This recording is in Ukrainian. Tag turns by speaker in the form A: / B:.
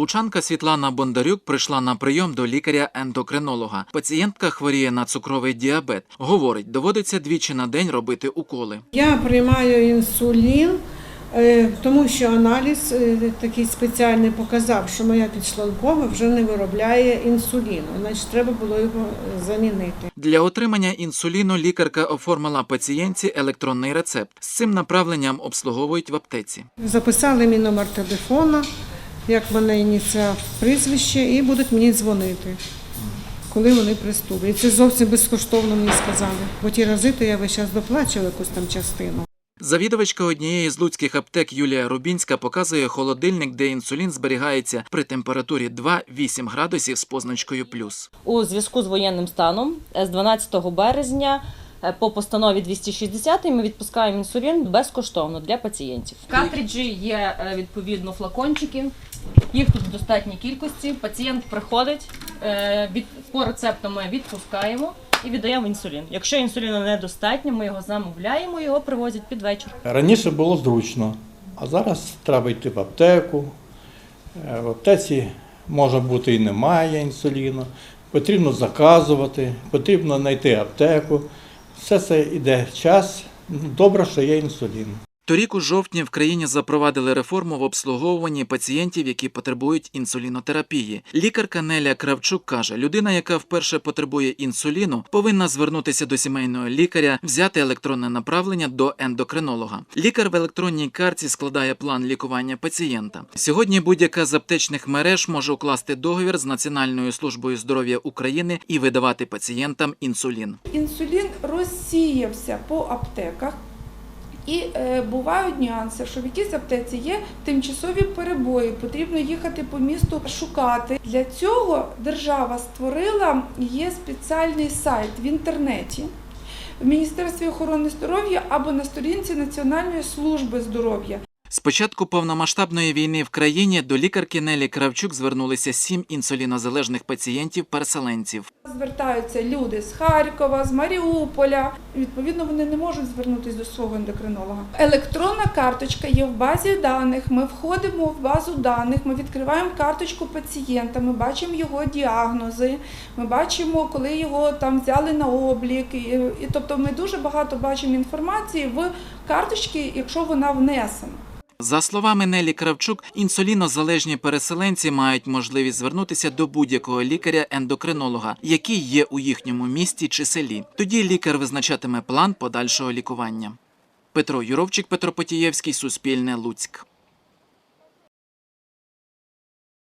A: Лучанка Світлана Бондарюк прийшла на прийом до лікаря-ендокринолога. Пацієнтка хворіє на цукровий діабет. Говорить, доводиться двічі на день робити уколи.
B: Я приймаю інсулін, е, тому що аналіз е, такий спеціальний показав, що моя підшлункова вже не виробляє інсуліну, значить треба було його замінити.
A: Для отримання інсуліну лікарка оформила пацієнтці електронний рецепт. З цим направленням обслуговують в аптеці.
B: Записали мій номер телефона, як мене ініціал прізвище, і будуть мені дзвонити. Коли вони приступлять. Це зовсім безкоштовно мені сказали. Бо ті рази то я весь час доплачувала якусь там частину.
A: Завідувачка однієї з луцьких аптек Юлія Рубінська показує холодильник, де інсулін зберігається при температурі 2-8 градусів з позначкою плюс.
C: у зв'язку з воєнним станом е, з 12 березня е, по постанові 260 ми відпускаємо інсулін безкоштовно для пацієнтів. В картриджі є е, відповідно флакончики. Їх тут в достатній кількості. Пацієнт приходить е, по рецепту ми відпускаємо і віддаємо інсулін. Якщо інсуліну недостатньо, ми його замовляємо, його привозять під вечір.
D: Раніше було зручно, а зараз треба йти в аптеку. Е, В аптеці може бути і немає інсуліну. Потрібно заказувати, потрібно знайти аптеку. Все це йде час. Добре, що є інсулін.
A: Торік у жовтні в країні запровадили реформу в обслуговуванні пацієнтів, які потребують інсулінотерапії. Лікарка Неля Кравчук каже, людина, яка вперше потребує інсуліну, повинна звернутися до сімейного лікаря, взяти електронне направлення до ендокринолога. Лікар в електронній карті складає план лікування пацієнта. Сьогодні будь-яка з аптечних мереж може укласти договір з Національною службою здоров'я України і видавати пацієнтам інсулін.
E: інсулін розсіявся по аптеках. І е, бувають нюанси, що в якійсь аптеці є тимчасові перебої, потрібно їхати по місту шукати. Для цього держава створила є спеціальний сайт в інтернеті в Міністерстві охорони здоров'я або на сторінці Національної служби здоров'я.
A: З початку повномасштабної війни в країні до лікарки Нелі Кравчук звернулися сім інсулінозалежних пацієнтів-переселенців.
E: Звертаються люди з Харкова, з Маріуполя. Відповідно, вони не можуть звернутися до свого ендокринолога. Електронна карточка є в базі даних. Ми входимо в базу даних, ми відкриваємо карточку пацієнта, ми бачимо його діагнози, ми бачимо, коли його там взяли на облік. І, тобто ми дуже багато бачимо інформації в карточці, якщо вона внесена.
A: За словами Нелі Кравчук, інсулінозалежні переселенці мають можливість звернутися до будь-якого лікаря-ендокринолога, який є у їхньому місті чи селі. Тоді лікар визначатиме план подальшого лікування. Петро Юровчик, Петро Потієвський, Суспільне, Луцьк.